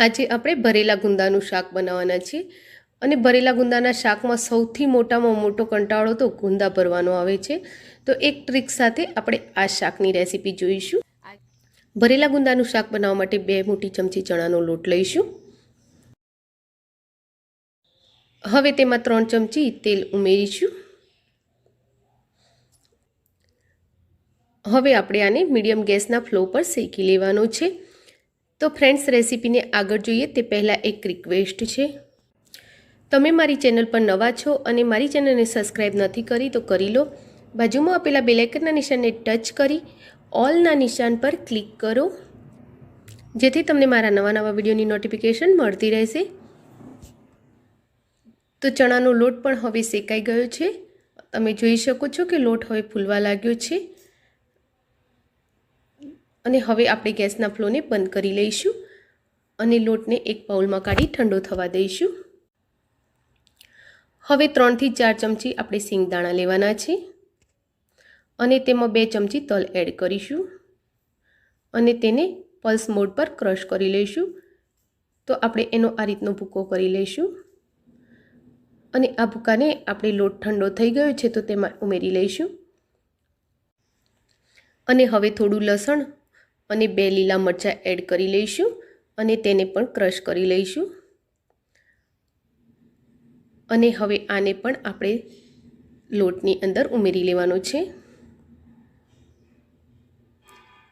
આજે આપણે ભરેલા ગુંદાનું શાક બનાવવાના છીએ. અને ભરેલા ગુંદાના શાકમાં સૌથી મોટામાં મોટો કંટાળો તો ગુંદા ભરવાનો આવે છે. તો એક ટ્રીક સાથે આપણે આ શાકની રેસીપી જોઈશું. ભરેલા ગુંદાનું શાક બનાવવા માટે બે મોટી ચમચી ચણાનો લોટ લઈશું. હવે તેમાં ત્રણ ચમચી તેલ ઉમેરીશું. હવે આપણે આને મીડિયમ ગેસના ફ્લો પર શેકી લેવાનો છે. તો ફ્રેન્ડ્સ રેસીપીને આગળ જોઈએ તે પહેલાં એક રિક્વેસ્ટ છે. તમે મારી ચેનલ પર નવા છો અને મારી ચેનલને સબસ્ક્રાઈબ નથી કરી તો કરી લો. બાજુમાં આપેલા બેલાઇકનના નિશાનને ટચ કરી ઓલના નિશાન પર ક્લિક કરો. જેથી તમને મારા નવા નવા વિડીયોની નોટિફિકેશન મળતી રહેશે. તો ચણાનો લોટ પણ હવે શેકાઈ ગયો છે. તમે જોઈ શકો છો કે લોટ હવે ફૂલવા લાગ્યો છે. અને હવે આપણે ગેસના ફ્લોને બંધ કરી લઈશું અને લોટને એક બાઉલમાં કાઢી ઠંડો થવા દઈશું. હવે ત્રણથી ચાર ચમચી આપણે સિંગદાણા લેવાના છે અને તેમાં બે ચમચી તલ એડ કરીશું અને તેને પલ્સ મોડ પર ક્રશ કરી લઈશું. તો આપણે એનો આ રીતનો ભૂકો કરી લઈશું અને આ ભૂકાને આપણે લોટ ઠંડો થઈ ગયો છે તો તેમાં ઉમેરી લઈશું. અને હવે થોડું લસણ અને બે લીલા મરચાં એડ કરી લઈશું અને તેને પણ ક્રશ કરી લઈશું. અને હવે આને પણ આપણે લોટની અંદર ઉમેરી લેવાનો છે.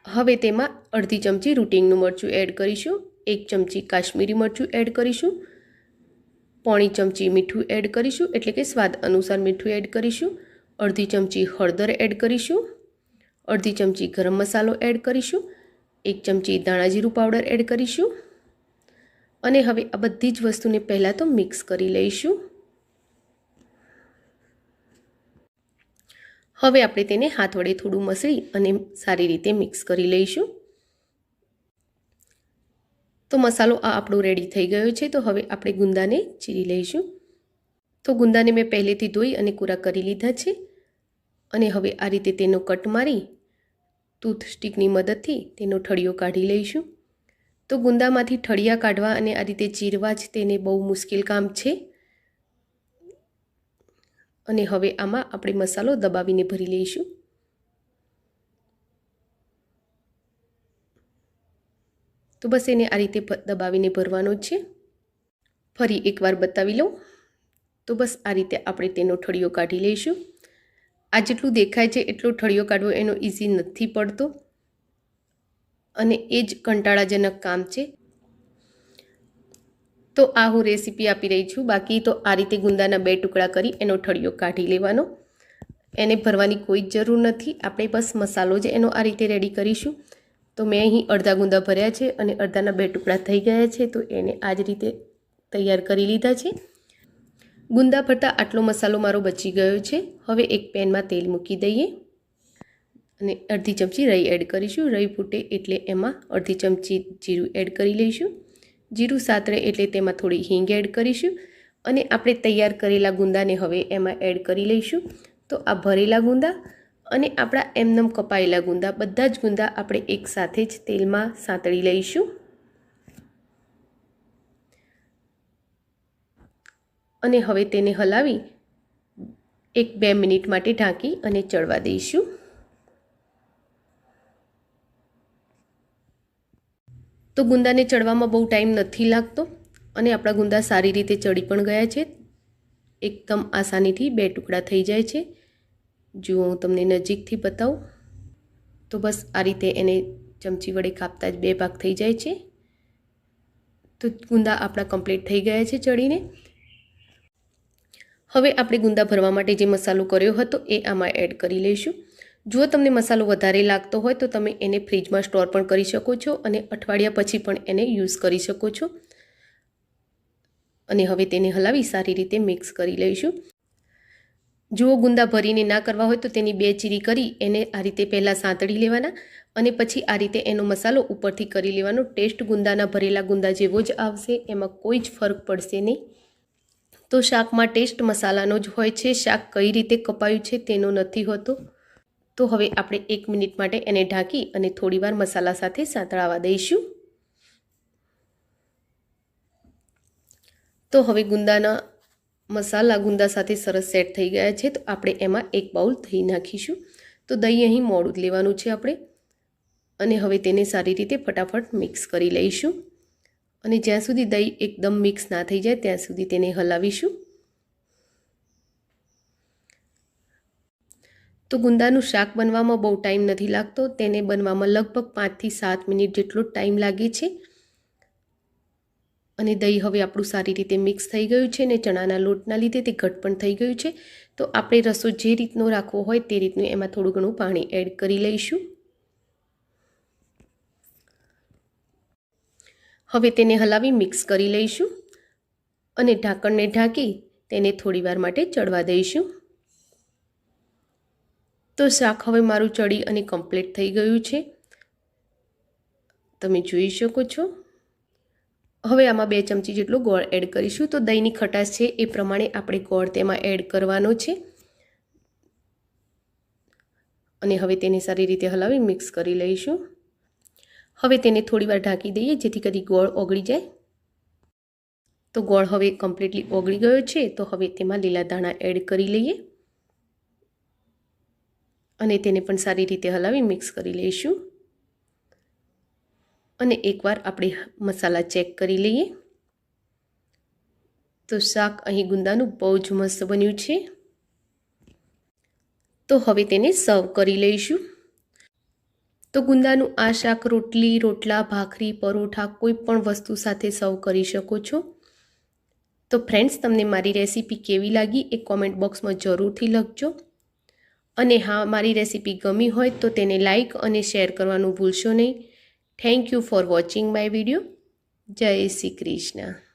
હવે તેમાં અડધી ચમચી રૂટિંગનું મરચું એડ કરીશું, એક ચમચી કાશ્મીરી મરચું એડ કરીશું, પોણી ચમચી મીઠું એડ કરીશું, એટલે કે સ્વાદ અનુસાર મીઠું એડ કરીશું, અડધી ચમચી હળદર એડ કરીશું, અડધી ચમચી ગરમ મસાલો એડ કરીશું એક ચમચી દાણા જીરું પાવડર એડ કરીશું. અને હવે આ બધી જ વસ્તુને પહેલાં તો મિક્સ કરી લઈશું. હવે આપણે તેને હાથ વડે થોડું મસળી અને સારી રીતે મિક્સ કરી લઈશું. તો મસાલો આ આપણો રેડી થઈ ગયો છે, તો હવે આપણે ગુંદાને ચીરી લઈશું. તો ગુંદાને મેં પહેલેથી ધોઈ અને કૂરા કરી લીધા છે. અને હવે આ રીતે તેનો કટ મારી ટૂથ સ્ટિકની મદદથી તેનો ઠળિયો કાઢી લઈશું. તો ગુંદામાંથી ઠળિયા કાઢવા અને આ રીતે ચીરવા જ તેને બહુ મુશ્કેલ કામ છે. અને હવે આમાં આપણે મસાલો દબાવીને ભરી લઈશું. તો બસ એને આ રીતે દબાવીને ભરવાનો છે. ફરી એકવાર બતાવી લઉં. તો બસ આ રીતે આપણે તેનો ઠળિયો કાઢી લઈશું. આ જેટલું દેખાય છે, એટલો ઠળિયો કાઢવો એનો ઇઝી નથી પડતો. અને એ જ કંટાળાજનક કામ છે. તો આ હું રેસીપી આપી રહી છું. બાકી તો આ રીતે ગુંદાના બે ટુકડા કરી એનો ઠળિયો કાઢી લેવાનો. એને ભરવાની કોઈ જ જરૂર નથી. આપણે બસ મસાલો જ એનો આ રીતે રેડી કરીશું. તો મેં અહીં અડધા ગુંદા ભર્યા છે અને અડધાના બે ટુકડા થઈ ગયા છે. તો એને આ જ રીતે તૈયાર કરી લીધા છે. ગુંદા ભરતા આટલો મસાલો મારો બચી ગયો છે. હવે એક પેનમાં તેલ મૂકી દઈએ. અને અડધી ચમચી રઈ એડ કરીશું. રઈ ફૂટે એટલે એમાં અડધી ચમચી જીરું એડ કરી લઈશું. જીરું સાતરે એટલે તેમાં થોડી હિંગ એડ કરીશું. અને આપણે તૈયાર કરેલા ગુંદાને હવે એમાં એડ કરી લઈશું. તો આ ભરેલા ગુંદા અને આપણા એમનમ કપાયેલા ગુંદા, બધા જ ગુંદા આપણે એકસાથે જ તેલમાં સાંતળી લઈશું. અને હવે તેને હલાવી એક બે મિનિટ માટે ઢાંકી અને ચડવા દઈશું. તો ગુંદાને ચડવામાં બહુ ટાઈમ નથી લાગતો અને આપણા ગુંદા સારી રીતે ચડી પણ ગયા છે. એકદમ આસાનીથી બે ટુકડા થઈ જાય છે. જુઓ હું તમને નજીકથી બતાવું. તો બસ આ રીતે એને ચમચી વડે કાપતા જ બે ભાગ થઈ જાય છે. તો ગુંદા આપણા કમ્પ્લીટ થઈ ગયા છે ચડીને. હવે આપણે ગુંદા ભરવા માટે જે મસાલો કર્યો હતો એ આમાં એડ કરી લઈશું. જો તમને મસાલો વધારે લાગતો હોય તો તમે એને ફ્રીજમાં સ્ટોર પણ કરી શકો છો અને અઠવાડિયા પછી પણ એને યુઝ કરી શકો છો. અને હવે તેને હલાવી સારી રીતે મિક્સ કરી લઈશું. જુઓ ગુંદા ભરીને ના કરવા હોય તો તેની બે ચીરી કરી એને આ રીતે પહેલાં સાંતળી લેવાના અને પછી આ રીતે એનો મસાલો ઉપરથી કરી લેવાનો. ટેસ્ટ ગુંદાના ભરેલા ગુંદા જેવો જ આવશે, એમાં કોઈ જ ફરક પડશે નહીં. તો શાકમાં ટેસ્ટ મસાલાનો જ હોય છે. શાક કઈ રીતે કપાયું છે તેનો નથી હોતો. તો હવે આપણે એક મિનિટ માટે એને ઢાંકી અને થોડીવાર મસાલા સાથે સાંતળાવા દઈશું. તો હવે ગુંદાના મસાલા ગુંદા સાથે સરસ સેટ થઈ ગયા છે. તો આપણે એમાં એક બાઉલ દહીં નાખીશું. તો દહીં અહીં મોડું લેવાનું છે આપણે. અને હવે તેને સારી રીતે ફટાફટ મિક્સ કરી લઈશું. અને જ્યાં સુધી દહીં એકદમ મિક્સ ના થઈ જાય, ત્યાં સુધી તેને હલાવીશું. તો ગુંદાનું શાક બનવામાં બહુ ટાઈમ નથી લાગતો. તેને બનવામાં લગભગ પાંચથી સાત મિનિટ જેટલો ટાઈમ લાગે છે. અને દહીં હવે આપણું સારી રીતે મિક્સ થઈ ગયું છે અને ચણાના લોટના લીધે તે ઘટ પણ થઈ ગયું છે. તો આપણે રસો જે રીતનો રાખવો હોય તે રીતનું એમાં થોડું ઘણું પાણી એડ કરી લઈશું. હવે તેને હલાવી મિક્સ કરી લઈશું અને ઢાંકણને ઢાંકી તેને થોડીવાર માટે ચડવા દઈશું. તો શાક હવે મારું ચડી અને કમ્પ્લીટ થઈ ગયું છે. તમે જોઈ શકો છો. હવે આમાં બે ચમચી જેટલો ગોળ એડ કરીશું. તો દહીંની ખટાશ છે એ પ્રમાણે આપણે ગોળ તેમાં એડ કરવાનો છે. અને હવે તેને સારી રીતે હલાવી મિક્સ કરી લઈશું. હવે તેને થોડીવાર ઢાંકી દઈએ જેથી કરી ગોળ ઓગળી જાય. તો ગોળ હવે કમ્પ્લીટલી ઓગળી ગયો છે, તો હવે તેમાં લીલા દાણા એડ કરી લઈએ. અને તેને પણ સારી રીતે હલાવી મિક્સ કરી લઈશું. અને એકવાર આપણે મસાલા ચેક કરી લઈએ. તો શાક અહીં ગુંદાનું બહુ જ મસ્ત બન્યું છે. તો હવે તેને સર્વ કરી લઈશું. તો ગુંદાનું આ શાક રોટલી, રોટલા, ભાખરી, પરોઠા કોઈ પણ વસ્તુ સાથે સર્વ કરી શકો છો. તો ફ્રેન્ડ્સ, તમને મારી રેસીપી કેવી લાગી એ કોમેન્ટ બોક્સમાં જરૂરથી લખજો. અને હા, મારી રેસીપી ગમી હોય તો તેને લાઈક અને શેર કરવાનું ભૂલશો નહીં. Thank you for watching my video. Jai Shri Krishna.